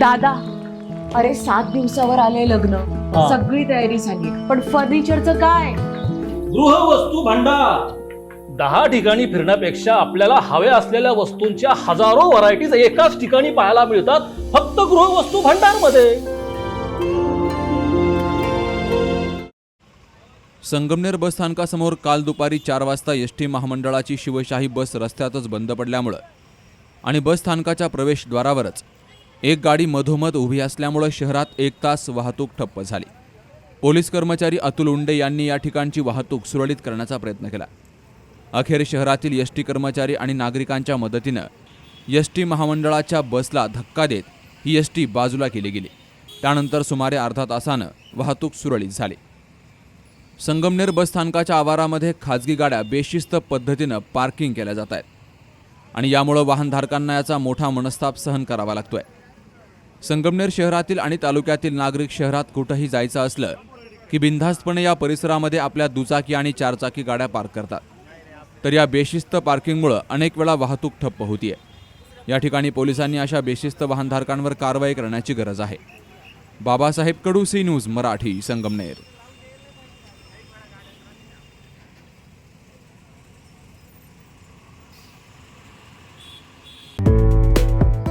दादा अरे सात दिवसावर आले लग्न. हा. सगळी तयारी झाली. पण फर्निचरचं काय? गृहवस्तू भांडार. दहा ठिकाणी फिरण्यापेक्षा आपल्याला हव्या असलेल्या वस्तूंच्या हजारो व्हरायटीज एकाच ठिकाणी पाहायला मिळतात फक्त गृहवस्तू भांडारमध्ये संगमनेर बस स्थानकासमोर काल दुपारी चार वाजता एस टी महामंडळाची शिवशाही बस रस्त्यातच बंद पडल्यामुळं आणि बस स्थानकाच्या प्रवेशद्वारावरच एक गाडी मधोमध उभी असल्यामुळं शहरात एक तास वाहतूक ठप्प झाली. पोलीस कर्मचारी अतुल उंडे यांनी या ठिकाणची वाहतूक सुरळीत करण्याचा प्रयत्न केला. अखेर शहरातील एस टी कर्मचारी आणि नागरिकांच्या मदतीनं एस टी महामंडळाच्या बसला धक्का देत ही एस टी बाजूला केली गेली. त्यानंतर सुमारे अर्धा तासानं वाहतूक सुरळीत झाली. संगमनेर बसस्थानकाच्या आवारामध्ये खाजगी गाड्या बेशिस्त पद्धतीनं पार्किंग केल्या जात आहेत. आणि यामुळं वाहनधारकांना याचा मोठा मनस्ताप सहन करावा लागतोय. संगमनेर शहरातील आणि तालुक्यातील नागरिक शहरात कुठंही जायचं असलं की बिनधास्तपणे या परिसरामध्ये आपल्या दुचाकी आणि चारचाकी गाड्या पार्क करतात. तर या बेशिस्त पार्किंगमुळं अनेक वेळा वाहतूक ठप्प होतीये. या ठिकाणी पोलिसांनी अशा बेशिस्त वाहनधारकांवर कारवाई करण्याची गरज आहे. Babasaheb Kadu C news Marathi Sangamner.